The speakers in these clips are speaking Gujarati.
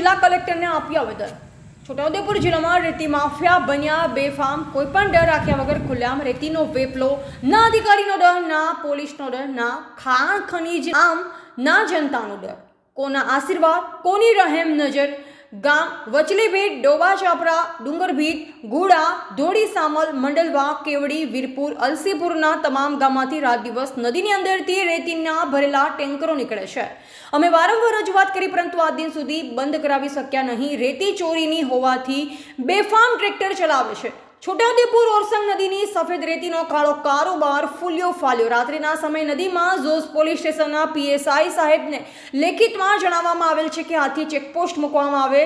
જિલ્લા કલેક્ટરને આપ્યું આવેદન છોટાઉદેપુર જિલ્લામાં રેતી માફિયા બન્યા, બેફામ કોઈ પણ ડર રાખ્યા વગર ખુલ્લામ રેતીનો વેપલો, ના અધિકારીનો ડર, ના પોલીસનો ડર, ના ખાણ ખનીજ, આમ ના જનતાનો ડર. કોના આશીર્વાદ, કોની રહેમ નજર ગામ વચલીભીટ ડોબા ચાપરા ડુંગરભીટ ગુડા ધોળી સામલ, મંડલવા, કેવડી, વીરપુર, અલસીપુરના તમામ ગામમાંથી રાત દિવસ નદીની અંદરથી રેતીના ભરેલા ટેન્કરો નીકળે છે. અમે વારંવાર રજૂઆત કરી, પરંતુ આ દિન સુધી બંધ કરાવી શક્યા નહીં. રેતી ચોરીની હોવાથી બેફામ ટ્રેક્ટર ચલાવે છે. છોટાઉદેપુર ઓરસંગ નદીની સફેદ રેતીનો કાળો કારોબાર ફૂલ્યો ફાલ્યો. રાત્રિના સમય નદીમાં ઝોઝ પોલીસ સ્ટેશનના પીએસઆઈ સાહેબને લેખિતમાં જણાવવામાં આવેલ છે કે હાથી ચેકપોસ્ટ મૂકવામાં આવે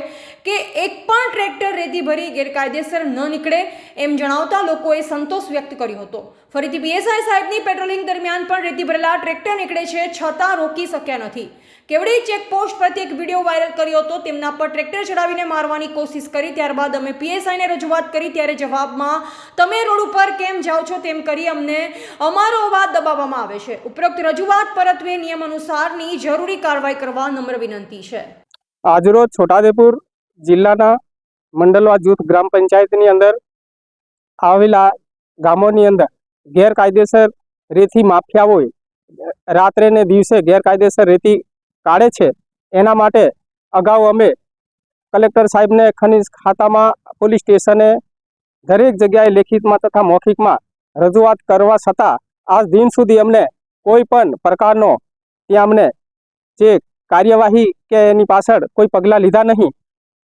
કે એક પણ ટ્રેક્ટર રેતી ભરી ગેરકાયદેસર ન નીકળે એમ જણાવતા લોકોએ સંતોષ વ્યક્ત કર્યો હતો. ફરીથી પીએસઆઈ સાહેબની પેટ્રોલિંગ દરમિયાન પણ રેતી ભરેલા ટ્રેક્ટર નીકળે છે, છતાં રોકી શક્યા નથી. કેવડી ચેકપોસ્ટ પરથી એક વીડિયો વાયરલ કર્યો હતો, તેમના પર ટ્રેક્ટર ચડાવીને મારવાની કોશિશ કરી, ત્યારબાદ અમે પીએસઆઈને રજૂઆત કરી, ત્યારે જવાબમાં, તમે રોડ ઉપર કેમ જાઓ છો? તેમ કરી અમને અમારો અવાજ દબાવવામાં આવે છે. ઉપરોક્ત રજૂઆત પરત્વે નિયમ અનુસારની જરૂરી કાર્યવાહી કરવા નમ્ર વિનંતી છે. આજરોજ છોટાદેપુર જિલ્લાના મંડલવા જૂથ ગ્રામ પંચાયતની અંદર આવેલા ગામોની અંદર ગેરકાયદેસર રેતી માફિયાઓએ રાત્રે ને દિવસે ગેરકાયદેસર રેતી કાઢે છે, એના માટે અગાઉ અમે કલેક્ટર સાહેબને ખનીજ ખાતામાં, પોલીસ સ્ટેશને દરેક જગ્યાએ લેખિતમાં તથા મૌખિકમાં રજૂઆત કરવા છતાં આજ દિન સુધી અમને કોઈ પણ પ્રકારનો ત્યાં અમને જે કાર્યવાહી કે એની પાછળ કોઈ પગલાં લીધા નહીં.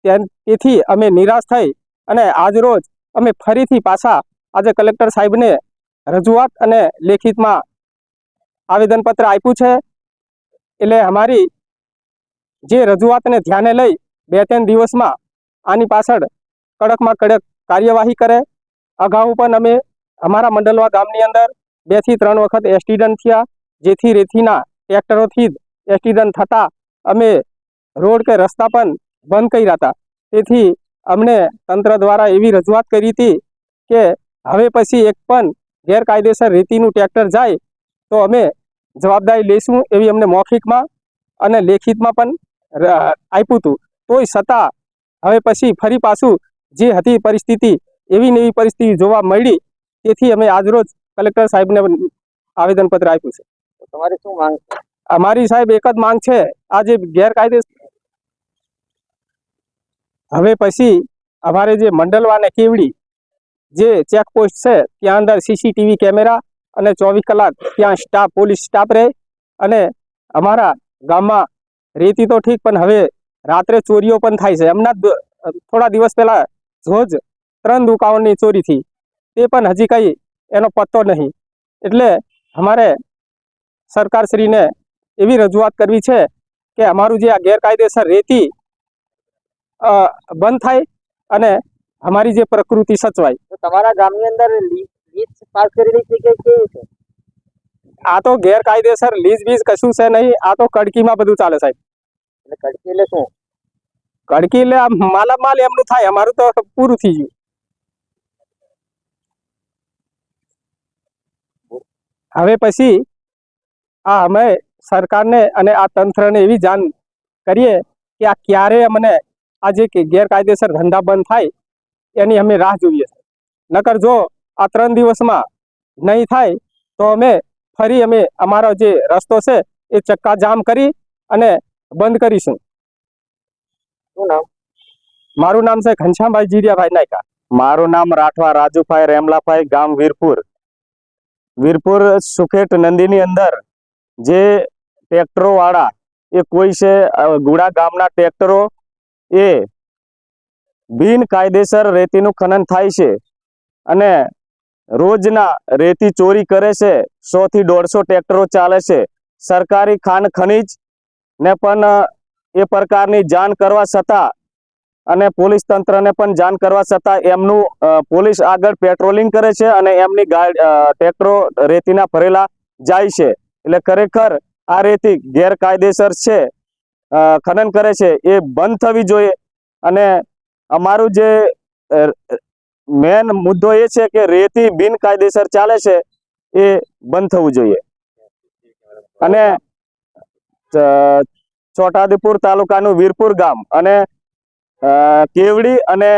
તેથી અમે નિરાશ થઈ અને આજરોજ અમે ફરીથી પાછા આજે કલેક્ટર સાહેબને રજૂઆત અને લેખિતમાં આવેદનપત્ર આપ્યું છે. એટલે અમારી જે રજૂઆતને ધ્યાને લઈ બે ત્રણ દિવસમાં આની પાછળ કડકમાં કડક કાર્યવાહી કરે. અગાઉ પણ અમે અમારા મંડલવા ગામની અંદર બેથી ત્રણ વખત એક્સિડન્ટ થયા. જેથી રેતીના ટ્રેક્ટરોથી જ એક્સિડન્ટ થતા અમે રોડ કે રસ્તા પણ બંધ કર્યા હતા. તેથી અમને તંત્ર દ્વારા એવી રજૂઆત કરી હતી કે હવે પછી એક પણ ગેરકાયદેસર રેતીનું ટ્રેક્ટર જાય તો અમે જવાબદારી લઈશું એવી અમને મૌખિકમાં અને લેખિતમાં પણ આપ્યું હતું. તોય છતાં હવે પછી ફરી પાછું જે હતી પરિસ્થિતિ એવી નવી પરિસ્થિતિ જોવા મળી તેથી અમે આજરોજ કલેક્ટર સાહેબને આવેદનપત્ર આપ્યું છે. તમારી શું માંગ છે? અમારી સાહેબ એક જ માંગ છે આ જે ગેરકાયદેસર હવે પછી અમારે જે મંડલવાને કેવડી જે ચેકપોસ્ટ છે, ત્યાં અંદર સીસીટીવી કેમેરા અને ચોવીસ કલાક ત્યાં સ્ટાફ પોલીસ સ્ટાફ રહે અને અમારા ગામમાં રેતી તો ઠીક, પણ હવે રાત્રે ચોરીઓ પણ થાય છે. હમણાં થોડા દિવસ પહેલાં જોજ ત્રણ દુકાનોની ચોરી થઈ. તે પણ હજી કંઈ એનો પત્તો નહીં. એટલે અમારે સરકારશ્રીને એવી રજૂઆત કરવી છે કે અમારું જે આ ગેરકાયદેસર રેતી બંધ થાય અને અમારી જે પ્રકૃતિ સચવાય. તમારા ગામની અંદર લીઝ પાસ કરેલી છે કે કેવી છે? આ તો ગેરકાયદેસર લીઝ બીજ કશું છે નહીં આ તો કડકીમાં બધું ચાલે સાહેબ. એટલે કડકી એટલે શું? કડકી એટલે આમ માલામાલ એમનું થાય અમારું તો પૂરું થઈ ગયું. હવે પછી આ અમે સરકારને અને આ તંત્રને એવી જાણ કરીએ કે આ ક્યારે અમને આ જે ગેરકાયદેસર ધંધા બંધ થાય એની અમે રાહ જોઈએ છે. નકર જો આ ત્રણ દિવસમાં નહીં થાય તો અમે ફરી અમે અમારો જે રસ્તો છે એ ચક્કા જામ કરી અને બંધ કરીશું. મારું નામ છે ઘનશ્યામભાઈ જીરિયાભાઈ નાયકા. મારું નામ રાઠવા રાજુભાઈ રેમલાભાઈ ગામ વીરપુર. વીરપુર સુખેટ નંદીની અંદર જે ટ્રેક્ટરો વાળા એ કોઈ છે ગુડા ગામના ટ્રેક્ટરો એ બિન કાયદેસર રેતીનું ખનન થાય છે અને રોજના રેતી ચોરી કરે છે સો થી દોઢસો ટ્રેક્ટરો ચાલે છે. સરકારી ખાણ ખનીજ ને પણ, એ પ્રકારની જાણ કરવા છતાં અને પોલીસ તંત્રને પણ જાણ કરવા છતાં એમનું પોલીસ આગળ પેટ્રોલિંગ કરે છે અને એમની ટ્રેક્ટરો રેતીના ભરેલા જાય છે. એટલે ખરેખર આ રેતી ગેરકાયદેસર છે ખનન કરે છે, એ બંધ થવી જોઈએ અને અમારું જે મેન મુદ્દો એ છે કે રેતી બિનકાયદેસર ચાલે છે એ બંધ થવું જોઈએ. અને છોટાદીપુર તાલુકાનું વીરપુર ગામ અને કેવડી અને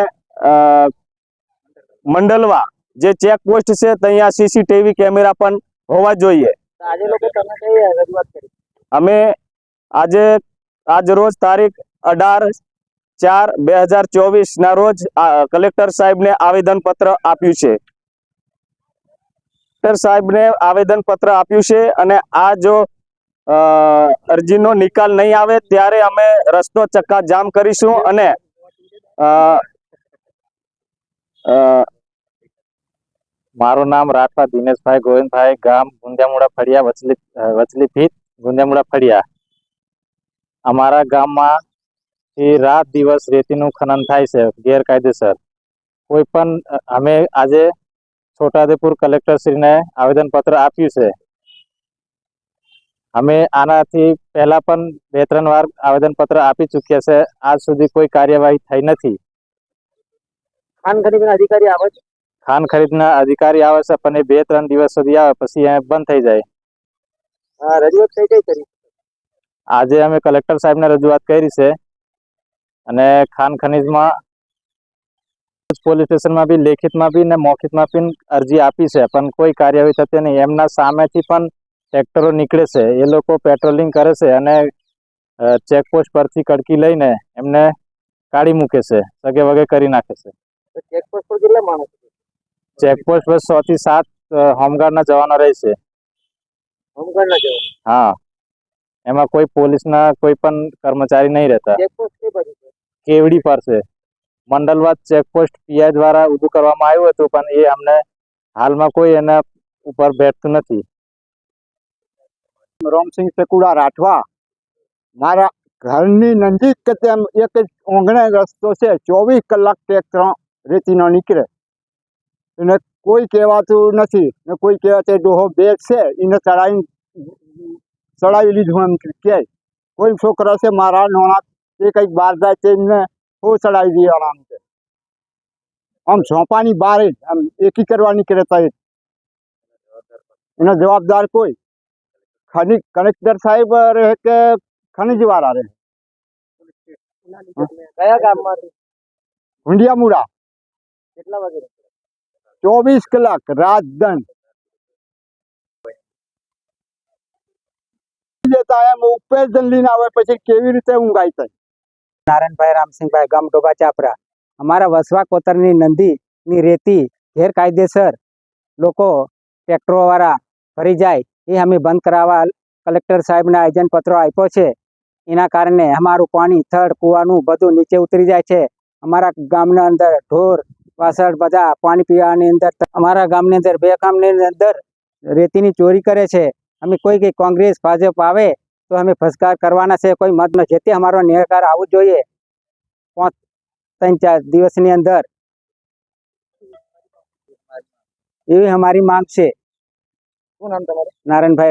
મંડલવા જે ચેક પોસ્ટ છે ત્યાં સીસીટીવી કેમેરા પણ હોવા જોઈએ. અમે આજે આજ રોજ તારીખ અઢાર ચાર બે હજાર ચોવીસ ના રોજ કલેક્ટર સાહેબને આવેદન પત્ર આપ્યું છે. કલેક્ટર સાહેબને આવેદન પત્ર આપ્યું છે અને આ જો અરજીનો નિકાલ નહીં આવે ત્યારે અમે રસ્તો ચક્કા જામ કરીશું અને મારું નામ રાઠવા દિનેશભાઈ ગોવિંદભાઈ ગામ ગુંજામુડા ફળિયા, વચલી વચલી ભીત ગુંજામુડા ફળિયા. અમારા ગામમાં થી રાત દિવસ રેતીનું ખનન થાય છે ગેરકાયદેસર. કોઈ પણ અમે આજે છોટાઉદેપુર કલેક્ટરશ્રીને આવેદનપત્ર આપ્યું છે. અમે આનાથી પહેલા પણ બે ત્રણ વાર આવેદનપત્ર આપી ચૂક્યા છે આજ સુધી કોઈ કાર્યવાહી થઈ નથી. ખાન ખરીદના અધિકારી આવે છે? ખાન ખરીદના અધિકારી આવે છે પણ એ બે ત્રણ દિવસ સુધી આવે પછી અહીંયા બંધ થઈ જાય. રજૂઆત કઈ કઈ કરી? આજે અમે કલેક્ટર સાહેબને રજૂઆત કરી છે. અને ખાન ખનીજમાં પોલીસ સ્ટેશનમાં બી લેખિતમાં બી ને મૌખિતમાં બી અરજી આપી છે. પણ કોઈ કાર્યવાહી થતી નહીં. એમના સામેથી પણ ટ્રેક્ટરો નીકળે છે. એ લોકો પેટ્રોલિંગ કરે છે અને ચેકપોસ્ટ પરથી કડકી લઈને એમને કાઢી મૂકે છે. સગે વગે કરી નાખે છે. ચેકપોસ્ટ પર કેટલા માણસો ચેકપોસ્ટ પર સો થી સાત હોમગાર્ડના જવાનો રહે છે. હોમગાર્ડના જવાનો? હા. એમાં કોઈ પોલીસના કોઈ પણ કર્મચારી નહીં રહેતા. ચેકપોસ્ટ કેવડી પર છે. મંડલવાદ ચેકપોસ્ટ પીઆઈ દ્વારા ઊભું કરવામાં આવ્યું હતું, પણ એ અમને હાલમાં કોઈ એના ઉપર બેઠતું નથી. રોમસિંહ ચકુડા રાઠવા, મારા ઘરની નજીક કે તેમ એક જ ઓંગણે રસ્તો છે, ચોવીસ કલાક ટ્રેક્ટર રેતીનો નીકળે. એને કોઈ કહેવાતું નથી, ને કોઈ કહેવાતું ડોહો બેગ છે, એને ચડાવી ચડાવી લીધું એમ કહે કોઈ છોકરા છે, મારા નોણા એ કંઈક બહાર જાય છે એમને હું ચડાવી દેવાના છે. આમ ઝોંપાની બહાર જ આમ એકી કરવા નીકળે તો એનો જવાબદાર કોઈ. ખનિજ કલેક્ટર સાહેબ રહે કે ખનિજ વાળા રહે? કયા ગામમાંથી? હુંડિયામુડા. કેટલા વાગે ચોવીસ કલાક રાત દન લેતા એમ ઉપર જન લઈને આવે પછી કેવી રીતે ઊંઘાઈ થાય નારાયણભાઈ, રામસિંહભાઈ, ગામ ડોબા ચાપરા. અમારા વસવા કોતરની નંદીની રેતી ગેરકાયદેસર લોકો ટ્રેક્ટરોવાળા ફરી જાય, એ અમે બંધ કરાવવા કલેક્ટર સાહેબને આયોજનપત્રો આપ્યો છે. એના કારણે અમારું પાણી, થડ, કૂવાનું બધું નીચે ઉતરી જાય છે. અમારા ગામના અંદર ઢોર વાસળ બધા પાણી પીવાની અંદર અમારા ગામની અંદર, બે ગામની અંદર રેતીની ચોરી કરે છે. અમે કોઈ કઈ કોંગ્રેસ, ભાજપ આવે તો અમે ફસકાર કરવાના છે કોઈ મત જે જેથી અમારો નિરાકાર આવવું જોઈએ. પાંચ ત્રણ ચાર દિવસની અંદર. એવી અમારી માંગ છે. શું નામ તમારું? નારાયણભાઈ